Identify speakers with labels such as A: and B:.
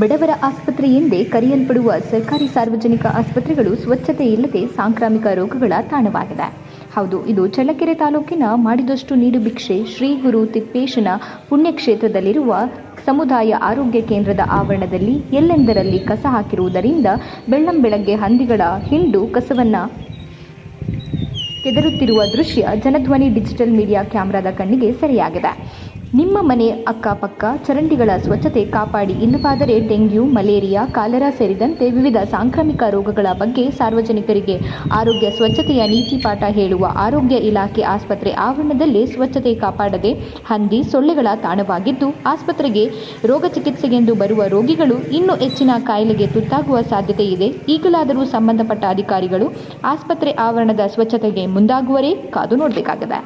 A: ಬಡವರ ಆಸ್ಪತ್ರೆ ಎಂದೇ ಕರೆಯಲ್ಪಡುವ ಸರ್ಕಾರಿ ಸಾರ್ವಜನಿಕ ಆಸ್ಪತ್ರೆಗಳು ಸ್ವಚ್ಛತೆ ಇಲ್ಲದೆ ಸಾಂಕ್ರಾಮಿಕ ರೋಗಗಳ ತಾಣವಾಗಿದೆ. ಹೌದು, ಇದು ಚಳ್ಳಕೆರೆ ತಾಲೂಕಿನ ಮಾಡಿದಷ್ಟು ನೀಡು ಭಿಕ್ಷೆ ಶ್ರೀ ಗುರು ತಿಪ್ಪೇಶನ ಪುಣ್ಯಕ್ಷೇತ್ರದಲ್ಲಿರುವ ಸಮುದಾಯ ಆರೋಗ್ಯ ಕೇಂದ್ರದ ಆವರಣದಲ್ಲಿ ಎಲ್ಲೆಂದರಲ್ಲಿ ಕಸ ಹಾಕಿರುವುದರಿಂದ ಬೆಳ್ಳಂ ಬೆಳಗ್ಗೆ ಹಂದಿಗಳ ಹಿಂಡು ಕಸವನ್ನು ಕೆದರುತ್ತಿರುವ ದೃಶ್ಯ ಜನಧ್ವನಿ ಡಿಜಿಟಲ್ ಮೀಡಿಯಾ ಕ್ಯಾಮೆರಾದ ಕಣ್ಣಿಗೆ ಸೆರೆಯಾಗಿದೆ. ನಿಮ್ಮ ಮನೆ ಅಕ್ಕಪಕ್ಕ ಚರಂಡಿಗಳ ಸ್ವಚ್ಛತೆ ಕಾಪಾಡಿ ಇಲ್ಲವಾದರೆ ಡೆಂಗ್ಯೂ, ಮಲೇರಿಯಾ, ಕಾಲರಾ ಸೇರಿದಂತೆ ವಿವಿಧ ಸಾಂಕ್ರಾಮಿಕ ರೋಗಗಳ ಬಗ್ಗೆ ಸಾರ್ವಜನಿಕರಿಗೆ ಆರೋಗ್ಯ ಸ್ವಚ್ಛತೆಯ ನೀತಿ ಪಾಠ ಹೇಳುವ ಆರೋಗ್ಯ ಇಲಾಖೆ ಆಸ್ಪತ್ರೆ ಆವರಣದಲ್ಲಿ ಸ್ವಚ್ಛತೆ ಕಾಪಾಡದೆ ಹಂದಿ ಸೊಳ್ಳೆಗಳ ತಾಣವಾಗಿದ್ದು, ಆಸ್ಪತ್ರೆಗೆ ರೋಗ ಚಿಕಿತ್ಸೆಗೆಂದು ಬರುವ ರೋಗಿಗಳು ಇನ್ನೂ ಹೆಚ್ಚಿನ ಕಾಯಿಲೆಗೆ ತುತ್ತಾಗುವ ಸಾಧ್ಯತೆ ಇದೆ. ಈಗಲಾದರೂ ಸಂಬಂಧಪಟ್ಟ ಅಧಿಕಾರಿಗಳು ಆಸ್ಪತ್ರೆ ಆವರಣದ ಸ್ವಚ್ಛತೆಗೆ ಮುಂದಾಗುವರೇ ಕಾದು ನೋಡಬೇಕಾಗಿದೆ.